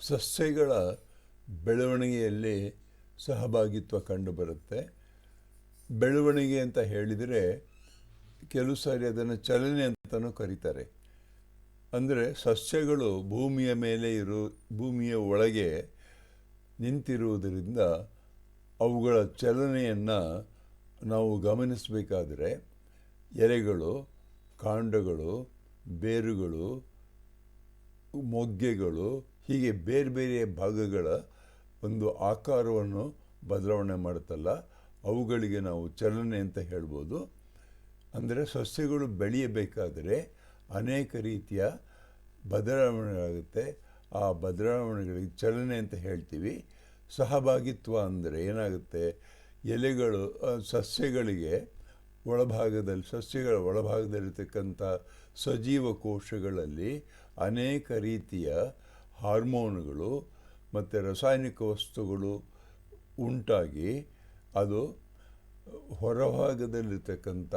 ಸಸ್ಯಗಳ ಬೆಳವಣಿಗೆಯಲ್ಲಿ ಸಹಭಾಗಿತ್ವ ಕಂಡುಬರುತ್ತೆ. ಬೆಳವಣಿಗೆ ಅಂತ ಹೇಳಿದರೆ ಕೆಲವು ಸಾರಿ ಅದನ್ನು ಚಲನೆ ಅಂತಲೂ ಕರೀತಾರೆ. ಅಂದರೆ ಸಸ್ಯಗಳು ಭೂಮಿಯ ಮೇಲೆ ಇರು, ಭೂಮಿಯ ಒಳಗೆ ನಿಂತಿರುವುದರಿಂದ ಅವುಗಳ ಚಲನೆಯನ್ನು ನಾವು ಗಮನಿಸಬೇಕಾದರೆ ಎಲೆಗಳು, ಕಾಂಡಗಳು, ಬೇರುಗಳು, ಮೊಗ್ಗೆಗಳು ಹೀಗೆ ಬೇರೆ ಬೇರೆ ಭಾಗಗಳ ಒಂದು ಆಕಾರವನ್ನು ಬದಲಾವಣೆ ಮಾಡುತ್ತಲ್ಲ, ಅವುಗಳಿಗೆ ನಾವು ಚಲನೆ ಅಂತ ಹೇಳ್ಬೋದು. ಅಂದರೆ ಸಸ್ಯಗಳು ಬೆಳೆಯಬೇಕಾದರೆ ಅನೇಕ ರೀತಿಯ ಬದಲಾವಣೆಗಳಾಗುತ್ತೆ. ಆ ಬದಲಾವಣೆಗಳಿಗೆ ಚಲನೆ ಅಂತ ಹೇಳ್ತೀವಿ. ಸಹಭಾಗಿತ್ವ ಅಂದರೆ ಏನಾಗುತ್ತೆ? ಎಲೆಗಳು ಸಸ್ಯಗಳಿಗೆ ಒಳಭಾಗದಲ್ಲಿ, ಸಸ್ಯಗಳ ಒಳಭಾಗದಲ್ಲಿರ್ತಕ್ಕಂಥ ಸಜೀವ ಕೋಶಗಳಲ್ಲಿ ಅನೇಕ ರೀತಿಯ ಹಾರ್ಮೋನುಗಳು ಮತ್ತು ರಾಸಾಯನಿಕ ವಸ್ತುಗಳು ಉಂಟಾಗಿ ಅದು ಹೊರಭಾಗದಲ್ಲಿರ್ತಕ್ಕಂಥ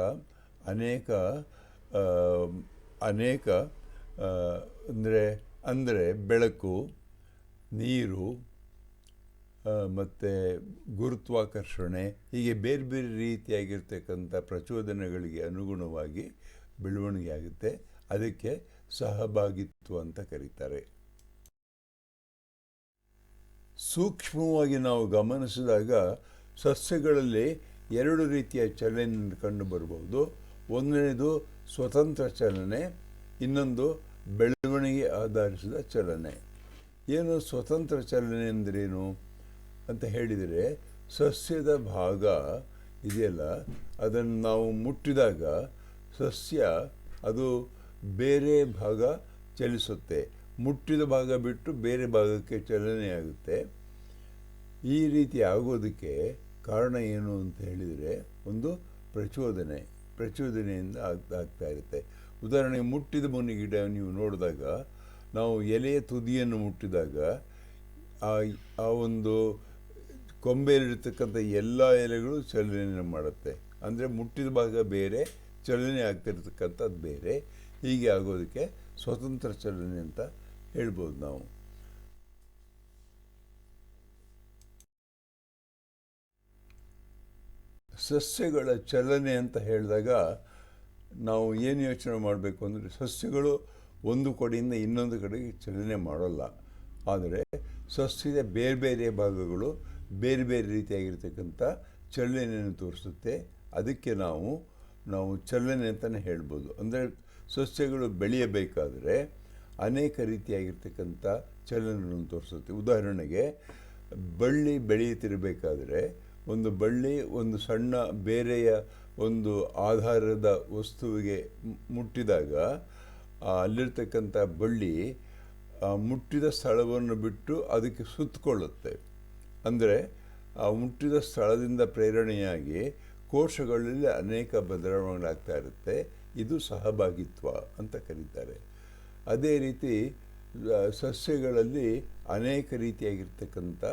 ಅನೇಕ ಅನೇಕ ಅಂದರೆ ಅಂದರೆ ಬೆಳಕು, ನೀರು ಮತ್ತು ಗುರುತ್ವಾಕರ್ಷಣೆ ಹೀಗೆ ಬೇರೆ ಬೇರೆ ರೀತಿಯಾಗಿರ್ತಕ್ಕಂಥ ಪ್ರಚೋದನೆಗಳಿಗೆ ಅನುಗುಣವಾಗಿ ಬೆಳವಣಿಗೆ ಆಗುತ್ತೆ. ಅದಕ್ಕೆ ಸಹಭಾಗಿತ್ವ ಅಂತ ಕರೀತಾರೆ. ಸೂಕ್ಷ್ಮವಾಗಿ ನಾವು ಗಮನಿಸಿದಾಗ ಸಸ್ಯಗಳಲ್ಲಿ ಎರಡು ರೀತಿಯ ಚಲನೆ ಕಂಡು ಒಂದನೇದು ಸ್ವತಂತ್ರ ಚಲನೆ, ಇನ್ನೊಂದು ಬೆಳವಣಿಗೆ ಆಧರಿಸಿದ ಚಲನೆ. ಏನು ಸ್ವತಂತ್ರ ಚಲನೆ ಅಂದ್ರೇನು ಅಂತ ಹೇಳಿದರೆ ಸಸ್ಯದ ಭಾಗ ಇದೆಯಲ್ಲ, ಅದನ್ನು ನಾವು ಮುಟ್ಟಿದಾಗ ಸಸ್ಯ ಅದು ಬೇರೆ ಭಾಗ ಚಲಿಸುತ್ತೆ. ಮುಟ್ಟಿದ ಭಾಗ ಬಿಟ್ಟು ಬೇರೆ ಭಾಗಕ್ಕೆ ಚಲನೆ ಆಗುತ್ತೆ ಈ ರೀತಿ ಆಗೋದಕ್ಕೆ ಕಾರಣ ಏನು ಅಂತ ಹೇಳಿದರೆ ಒಂದು ಪ್ರಚೋದನೆ, ಪ್ರಚೋದನೆಯಿಂದ ಆಗ್ತಾ ಇರುತ್ತೆ. ಉದಾಹರಣೆಗೆ ಮುಟ್ಟಿದ ಮುನಿ ಗಿಡ ನೀವು ನೋಡಿದಾಗ, ನಾವು ಎಲೆಯ ತುದಿಯನ್ನು ಮುಟ್ಟಿದಾಗ, ಆ ಆ ಒಂದು ಕೊಂಬೆಯಲ್ಲಿರ್ತಕ್ಕಂಥ ಎಲ್ಲ ಎಲೆಗಳು ಚಲನೆ ಮಾಡುತ್ತೆ. ಅಂದರೆ ಮುಟ್ಟಿದ ಭಾಗ ಬೇರೆ, ಚಲನೆ ಆಗ್ತಿರ್ತಕ್ಕಂಥದ್ದು ಬೇರೆ. ಹೀಗೆ ಆಗೋದಕ್ಕೆ ಸ್ವತಂತ್ರ ಚಲನೆ ಅಂತ ಹೇಳ್ಬೋದು ನಾವು. ಸಸ್ಯಗಳ ಚಲನೆ ಅಂತ ಹೇಳಿದಾಗ ನಾವು ಏನು ಯೋಚನೆ ಮಾಡಬೇಕು ಅಂದರೆ ಸಸ್ಯಗಳು ಒಂದು ಕಡೆಯಿಂದ ಇನ್ನೊಂದು ಕಡೆಗೆ ಚಲನೆ ಮಾಡೋಲ್ಲ. ಆದರೆ ಸಸ್ಯದ ಬೇರೆ ಬೇರೆ ಭಾಗಗಳು ಬೇರೆ ಬೇರೆ ರೀತಿಯಾಗಿರ್ತಕ್ಕಂಥ ಚಲನೆಯನ್ನು ತೋರಿಸುತ್ತೆ. ಅದಕ್ಕೆ ನಾವು ನಾವು ಚಲನೆ ಅಂತಲೇ ಹೇಳ್ಬೋದು. ಅಂದರೆ ಸಸ್ಯಗಳು ಬೆಳೆಯಬೇಕಾದರೆ ಅನೇಕ ರೀತಿಯಾಗಿರ್ತಕ್ಕಂಥ ಚಲನೆಗಳನ್ನು ತೋರಿಸುತ್ತೆ. ಉದಾಹರಣೆಗೆ, ಬಳ್ಳಿ ಬೆಳೆಯುತ್ತಿರಬೇಕಾದ್ರೆ, ಒಂದು ಬಳ್ಳಿ ಒಂದು ಸಣ್ಣ ಬೇರೆಯ ಒಂದು ಆಧಾರದ ವಸ್ತುವಿಗೆ ಮುಟ್ಟಿದಾಗ ಅಲ್ಲಿರ್ತಕ್ಕಂಥ ಬಳ್ಳಿ ಮುಟ್ಟಿದ ಸ್ಥಳವನ್ನು ಬಿಟ್ಟು ಅದಕ್ಕೆ ಸುತ್ತಕೊಳ್ಳುತ್ತೆ. ಅಂದರೆ, ಆ ಮುಟ್ಟಿದ ಸ್ಥಳದಿಂದ ಪ್ರೇರಣೆಯಾಗಿ ಕೋಶಗಳಲ್ಲಿ ಅನೇಕ ಬದಲಾವಣೆಗಳಾಗ್ತಾ ಇರುತ್ತೆ. ಇದು ಸಹಭಾಗಿತ್ವ ಅಂತ ಕರೀತಾರೆ. ಅದೇ ರೀತಿ ಸಸ್ಯಗಳಲ್ಲಿ ಅನೇಕ ರೀತಿಯಾಗಿರ್ತಕ್ಕಂಥ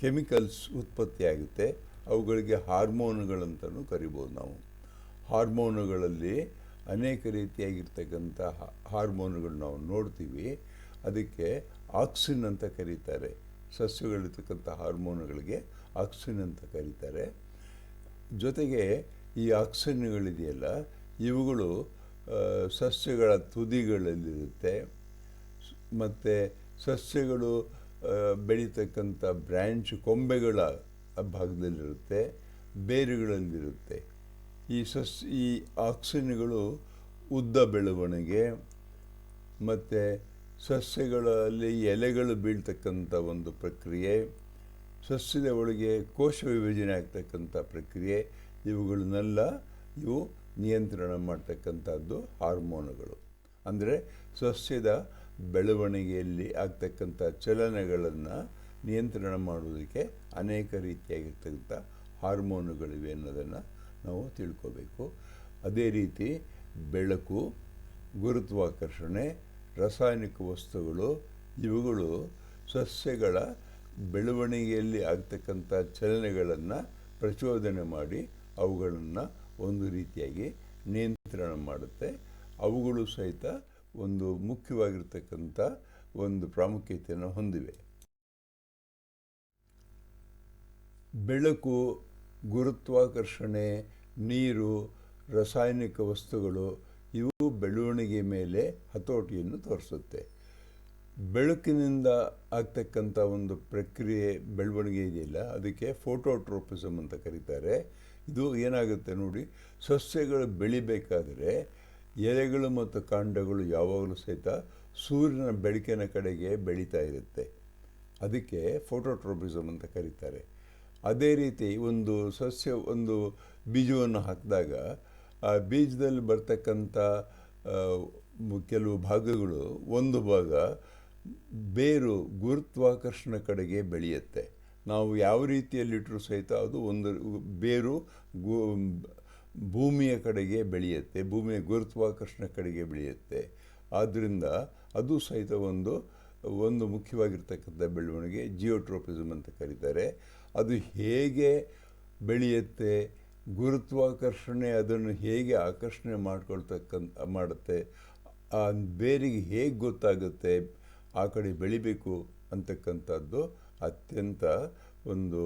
ಕೆಮಿಕಲ್ಸ್ ಉತ್ಪತ್ತಿಯಾಗುತ್ತೆ. ಅವುಗಳಿಗೆ ಹಾರ್ಮೋನುಗಳಂತಲೂ ಕರಿಬೋದು ನಾವು. ಹಾರ್ಮೋನುಗಳಲ್ಲಿ ಅನೇಕ ರೀತಿಯಾಗಿರ್ತಕ್ಕಂಥ ಹಾರ್ಮೋನುಗಳು ನಾವು ನೋಡ್ತೀವಿ. ಅದಕ್ಕೆ ಆಕ್ಸಿನ್ ಅಂತ ಕರೀತಾರೆ. ಸಸ್ಯಗಳಿರ್ತಕ್ಕಂಥ ಹಾರ್ಮೋನುಗಳಿಗೆ ಆಕ್ಸಿನ್ ಅಂತ ಕರೀತಾರೆ. ಜೊತೆಗೆ ಈ ಆಕ್ಸಿನ್ಗಳಿದೆಯಲ್ಲ, ಇವುಗಳು ಸಸ್ಯಗಳ ತುದಿಗಳಲ್ಲಿರುತ್ತೆ. ಮತ್ತು ಸಸ್ಯಗಳು ಬೆಳೀತಕ್ಕಂಥ ಬ್ರ್ಯಾಂಚ್ ಕೊಂಬೆಗಳ ಭಾಗದಲ್ಲಿರುತ್ತೆ, ಬೇರುಗಳಲ್ಲಿರುತ್ತೆ. ಈ ಸಸ್, ಈ ಆಕ್ಸಿನ್ಗಳು ಉದ್ದ ಬೆಳವಣಿಗೆ, ಮತ್ತು ಸಸ್ಯಗಳಲ್ಲಿ ಎಲೆಗಳು ಬೀಳ್ತಕ್ಕಂಥ ಒಂದು ಪ್ರಕ್ರಿಯೆ, ಸಸ್ಯದ ಒಳಗೆ ಕೋಶ ವಿಭಜನೆ ಆಗ್ತಕ್ಕಂಥ ಪ್ರಕ್ರಿಯೆ, ಇವುಗಳನ್ನೆಲ್ಲ ಇವು ನಿಯಂತ್ರಣ ಮಾಡ್ತಕ್ಕಂಥದ್ದು ಹಾರ್ಮೋನುಗಳು. ಅಂದರೆ ಸಸ್ಯದ ಬೆಳವಣಿಗೆಯಲ್ಲಿ ಆಗ್ತಕ್ಕಂಥ ಚಲನೆಗಳನ್ನು ನಿಯಂತ್ರಣ ಮಾಡುವುದಕ್ಕೆ ಅನೇಕ ರೀತಿಯಾಗಿರ್ತಕ್ಕಂಥ ಹಾರ್ಮೋನುಗಳಿವೆ ಅನ್ನೋದನ್ನು ನಾವು ತಿಳ್ಕೋಬೇಕು. ಅದೇ ರೀತಿ ಬೆಳಕು, ಗುರುತ್ವಾಕರ್ಷಣೆ, ರಾಸಾಯನಿಕ ವಸ್ತುಗಳು, ಇವುಗಳು ಸಸ್ಯಗಳ ಬೆಳವಣಿಗೆಯಲ್ಲಿ ಆಗ್ತಕ್ಕಂಥ ಚಲನೆಗಳನ್ನು ಪ್ರಚೋದನೆ ಮಾಡಿ ಅವುಗಳನ್ನು ಒಂದು ರೀತಿಯಾಗಿ ನಿಯಂತ್ರಣ ಮಾಡುತ್ತೆ. ಅವುಗಳು ಸಹಿತ ಒಂದು ಮುಖ್ಯವಾಗಿರ್ತಕ್ಕಂಥ ಒಂದು ಪ್ರಾಮುಖ್ಯತೆಯನ್ನು ಹೊಂದಿವೆ. ಬೆಳಕು, ಗುರುತ್ವಾಕರ್ಷಣೆ, ನೀರು, ರಾಸಾಯನಿಕ ವಸ್ತುಗಳು ಇವು ಬೆಳವಣಿಗೆ ಮೇಲೆ ಹತೋಟಿಯನ್ನು ತೋರಿಸುತ್ತೆ. ಬೆಳಕಿನಿಂದ ಆಗ್ತಕ್ಕಂಥ ಒಂದು ಪ್ರಕ್ರಿಯೆ ಬೆಳವಣಿಗೆ ಇದೆಯಲ್ಲ, ಅದಕ್ಕೆ ಫೋಟೋಟ್ರೋಪಿಸಮ್ ಅಂತ ಕರೀತಾರೆ. ಇದು ಏನಾಗುತ್ತೆ ನೋಡಿ, ಸಸ್ಯಗಳು ಬೆಳಿಬೇಕಾದರೆ ಎಲೆಗಳು ಮತ್ತು ಕಾಂಡಗಳು ಯಾವಾಗಲೂ ಸಹಿತ ಸೂರ್ಯನ ಬೆಳಕಿನ ಕಡೆಗೆ ಬೆಳೀತಾ ಇರುತ್ತೆ. ಅದಕ್ಕೆ ಫೋಟೋಟ್ರೋಪಿಸಮ್ ಅಂತ ಕರೀತಾರೆ. ಅದೇ ರೀತಿ ಒಂದು ಸಸ್ಯ, ಒಂದು ಬೀಜವನ್ನು ಹಾಕಿದಾಗ ಆ ಬೀಜದಲ್ಲಿ ಬರ್ತಕ್ಕಂಥ ಕೆಲವು ಭಾಗಗಳು ಒಂದು ಭಾಗ ಬೇರು ಗುರುತ್ವಾಕರ್ಷಣ ಕಡೆಗೆ ಬೆಳೆಯುತ್ತೆ. ನಾವು ಯಾವ ರೀತಿಯಲ್ಲಿಟ್ಟರೂ ಸಹಿತ ಅದು ಒಂದು ಬೇರು ಗು, ಭೂಮಿಯ ಕಡೆಗೆ ಬೆಳೆಯುತ್ತೆ, ಭೂಮಿಯ ಗುರುತ್ವಾಕರ್ಷಣ ಕಡೆಗೆ ಬೆಳೆಯುತ್ತೆ. ಆದ್ದರಿಂದ ಅದು ಸಹಿತ ಒಂದು ಒಂದು ಮುಖ್ಯವಾಗಿರ್ತಕ್ಕಂಥ ಬೆಳವಣಿಗೆ, ಜಿಯೋಟ್ರೋಪಿಸಮ್ ಅಂತ ಕರೀತಾರೆ. ಅದು ಹೇಗೆ ಬೆಳೆಯುತ್ತೆ, ಗುರುತ್ವಾಕರ್ಷಣೆ ಅದನ್ನು ಹೇಗೆ ಆಕರ್ಷಣೆ ಮಾಡ್ಕೊಳ್ತಕ್ಕಂಥ, ಮಾಡುತ್ತೆ ಬೇರಿಗೆ ಹೇಗೆ ಗೊತ್ತಾಗುತ್ತೆ, ಆ ಕಡೆ ಬೆಳಿಬೇಕು ಅಂತಕ್ಕಂಥದ್ದು ಅತ್ಯಂತ ಒಂದು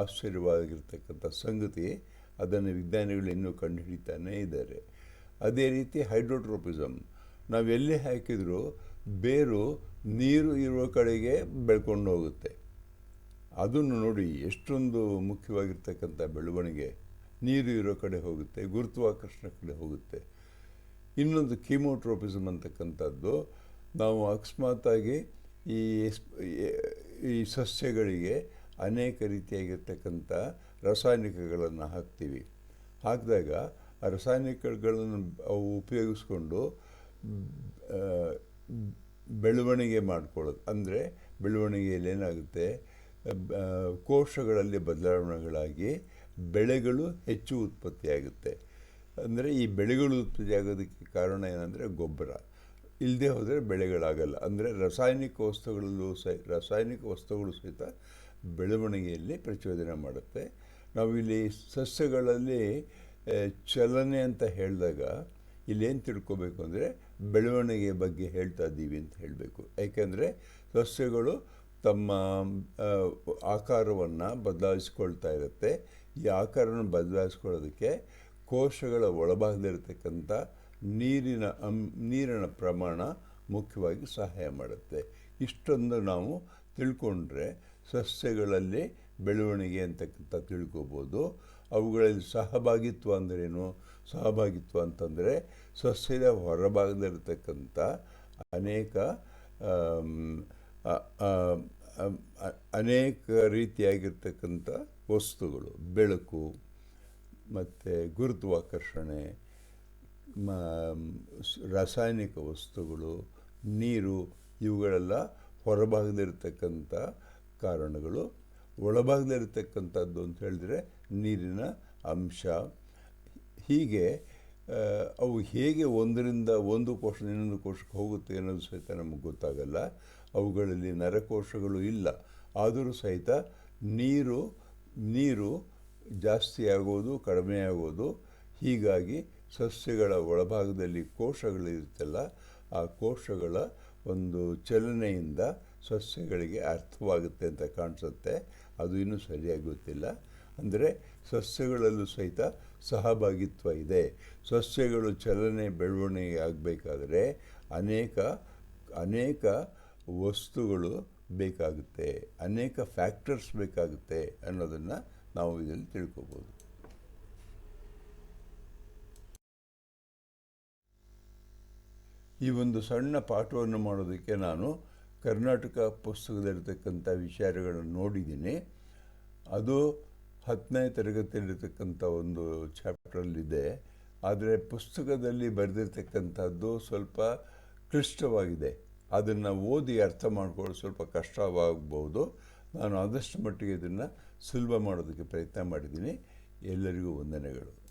ಆಶ್ಚರ್ಯವಾಗಿರ್ತಕ್ಕಂಥ ಸಂಗತಿ, ಅದನ್ನು ವಿಜ್ಞಾನಿಗಳು ಇನ್ನೂ ಕಂಡುಹಿಡಿತಾನೇ ಇದ್ದಾರೆ. ಅದೇ ರೀತಿ ಹೈಡ್ರೋಟ್ರೋಪಿಸಮ್, ನಾವು ಎಲ್ಲಿ ಹಾಕಿದರೂ ಬೇರು ನೀರು ಇರುವ ಕಡೆಗೆ ಬೆಳ್ಕೊಂಡು ಹೋಗುತ್ತೆ. ಅದನ್ನು ನೋಡಿ ಎಷ್ಟೊಂದು ಮುಖ್ಯವಾಗಿರ್ತಕ್ಕಂಥ ಬೆಳವಣಿಗೆ. ನೀರು ಇರೋ ಕಡೆ ಹೋಗುತ್ತೆ, ಗುರುತ್ವಾಕರ್ಷಣ ಕಡೆ ಹೋಗುತ್ತೆ. ಇನ್ನೊಂದು ಕೀಮೋಟ್ರೋಪಿಸಮ್ ಅಂತಕ್ಕಂಥದ್ದು, ನಾವು ಅಕಸ್ಮಾತಾಗಿ ಈ ಈ- ಸಸ್ಯಗಳಿಗೆ ಅನೇಕ ರೀತಿಯಾಗಿರ್ತಕ್ಕಂಥ ರಾಸಾಯನಿಕಗಳನ್ನು ಹಾಕ್ತೀವಿ. ಹಾಕಿದಾಗ ಆ ರಾಸಾಯನಿಕಗಳನ್ನು ಅವು ಉಪಯೋಗಿಸ್ಕೊಂಡು ಬೆಳವಣಿಗೆ ಮಾಡ್ಕೊಳ್ಳೋದು. ಅಂದರೆ ಬೆಳವಣಿಗೆಯಲ್ಲಿ ಏನಾಗುತ್ತೆ? ಕೋಶಗಳಲ್ಲಿ ಬದಲಾವಣೆಗಳಾಗಿ ಬೆಳೆಗಳು ಹೆಚ್ಚು ಉತ್ಪತ್ತಿಯಾಗುತ್ತೆ. ಅಂದರೆ ಈ ಬೆಳೆಗಳು ಉತ್ಪತ್ತಿಯಾಗೋದಕ್ಕೆ ಕಾರಣ ಏನಂದರೆ ಗೊಬ್ಬರ. ಇಲ್ಲದೆ ಹೋದರೆ ಬೆಳೆಗಳಾಗಲ್ಲ. ಅಂದರೆ ರಾಸಾಯನಿಕ ವಸ್ತುಗಳಲ್ಲೂ ಸಹ ರಾಸಾಯನಿಕ ವಸ್ತುಗಳು ಸಹಿತ ಬೆಳವಣಿಗೆಯಲ್ಲಿ ಪ್ರಚೋದನೆ ಮಾಡುತ್ತೆ. ನಾವಿಲ್ಲಿ ಸಸ್ಯಗಳಲ್ಲಿ ಚಲನೆ ಅಂತ ಹೇಳಿದಾಗ ಇಲ್ಲೇನು ತಿಳ್ಕೋಬೇಕು ಅಂದರೆ ಬೆಳವಣಿಗೆ ಬಗ್ಗೆ ಹೇಳ್ತಾ ಇದ್ದೀವಿ ಅಂತ ಹೇಳಬೇಕು. ಯಾಕೆಂದರೆ ಸಸ್ಯಗಳು ತಮ್ಮ ಆಕಾರವನ್ನು ಬದಲಾಯಿಸ್ಕೊಳ್ತಾ ಇರುತ್ತೆ. ಈ ಆಕಾರವನ್ನು ಬದಲಾಯಿಸ್ಕೊಳ್ಳೋದಕ್ಕೆ ಕೋಶಗಳ ಒಳಭಾಗದಲ್ಲಿರ್ತಕ್ಕಂಥ ನೀರಿನ, ಅಂ, ನೀರಿನ ಪ್ರಮಾಣ ಮುಖ್ಯವಾಗಿ ಸಹಾಯ ಮಾಡುತ್ತೆ. ಇಷ್ಟೊಂದು ನಾವು ತಿಳ್ಕೊಂಡ್ರೆ ಸಸ್ಯಗಳಲ್ಲಿ ಬೆಳವಣಿಗೆ ಅಂತಕ್ಕಂಥ ತಿಳ್ಕೊಬೋದು. ಅವುಗಳಲ್ಲಿ ಸಹಭಾಗಿತ್ವ ಅಂದ್ರೇನು? ಸಹಭಾಗಿತ್ವ ಅಂತಂದರೆ ಸಸ್ಯದ ಹೊರಭಾಗದಲ್ಲಿರ್ತಕ್ಕಂಥ ಅನೇಕ ಅನೇಕ ರೀತಿಯಾಗಿರ್ತಕ್ಕಂಥ ವಸ್ತುಗಳು, ಬೆಳಕು, ಮತ್ತು ಗುರುತ್ವಾಕರ್ಷಣೆ ರಾಸಾಯನಿಕ ವಸ್ತುಗಳು, ನೀರು ಇವುಗಳೆಲ್ಲ ಹೊರಭಾಗದಲ್ಲಿರ್ತಕ್ಕಂಥ ಕಾರಣಗಳು. ಒಳಭಾಗದಲ್ಲಿರ್ತಕ್ಕಂಥದ್ದು ಅಂತ ಹೇಳಿದ್ರೆ ನೀರಿನ ಅಂಶ. ಹೀಗೆ ಅವು ಹೇಗೆ ಒಂದರಿಂದ ಒಂದು ಕೋಶ ಇನ್ನೊಂದು ಕೋಶಕ್ಕೆ ಹೋಗುತ್ತೆ ಅನ್ನೋದು ಸಹಿತ ನಮಗೆ ಗೊತ್ತಾಗಲ್ಲ. ಅವುಗಳಲ್ಲಿ ನರಕೋಶಗಳು ಇಲ್ಲ. ಆದರೂ ಸಹಿತ ನೀರು ನೀರು ಜಾಸ್ತಿ ಆಗೋದು, ಕಡಿಮೆ ಆಗೋದು. ಹೀಗಾಗಿ ಸಸ್ಯಗಳ ಒಳಭಾಗದಲ್ಲಿ ಕೋಶಗಳಿರುತ್ತಲ್ಲ, ಆ ಕೋಶಗಳ ಒಂದು ಚಲನೆಯಿಂದ ಸಸ್ಯಗಳಿಗೆ ಅರ್ಥವಾಗುತ್ತೆ ಅಂತ ಕಾಣಿಸುತ್ತೆ. ಅದು ಇನ್ನೂ ಸರಿಯಾಗಿ ಗೊತ್ತಿಲ್ಲ. ಅಂದರೆ ಸಸ್ಯಗಳಲ್ಲೂ ಸಹಿತ ಸಹಭಾಗಿತ್ವ ಇದೆ. ಸಸ್ಯಗಳು ಚಲನೆ, ಬೆಳವಣಿಗೆ ಆಗಬೇಕಾದ್ರೆ ಅನೇಕ ಅನೇಕ ವಸ್ತುಗಳು ಬೇಕಾಗುತ್ತೆ. ಅನೇಕ ಫ್ಯಾಕ್ಟರ್ಸ್ ಬೇಕಾಗುತ್ತೆ ಅನ್ನೋದನ್ನು ನಾವು ಇದರಲ್ಲಿ ತಿಳ್ಕೊಬೋದು. ಈ ಒಂದು ಸಣ್ಣ ಪಾಠವನ್ನು ಮಾಡೋದಕ್ಕೆ ನಾನು ಕರ್ನಾಟಕ ಪುಸ್ತಕದಲ್ಲಿರ್ತಕ್ಕಂಥ ವಿಚಾರಗಳನ್ನು ನೋಡಿದ್ದೀನಿ. ಅದು ಹತ್ತನೇ ತರಗತಿಯಲ್ಲಿರ್ತಕ್ಕಂಥ ಒಂದು ಚಾಪ್ಟ್ರಲ್ಲಿದೆ. ಆದರೆ ಪುಸ್ತಕದಲ್ಲಿ ಬರೆದಿರ್ತಕ್ಕಂಥದ್ದು ಸ್ವಲ್ಪ ಕ್ಲಿಷ್ಟವಾಗಿದೆ. ಅದನ್ನು ಓದಿ ಅರ್ಥ ಮಾಡ್ಕೊಳ್ಳೋದು ಸ್ವಲ್ಪ ಕಷ್ಟವಾಗಬಹುದು ನಾನು ಆದಷ್ಟು ಮಟ್ಟಿಗೆ ಇದನ್ನು ಸುಲಭ ಮಾಡೋದಕ್ಕೆ ಪ್ರಯತ್ನ ಮಾಡಿದ್ದೀನಿ. ಎಲ್ಲರಿಗೂ ವಂದನೆಗಳು.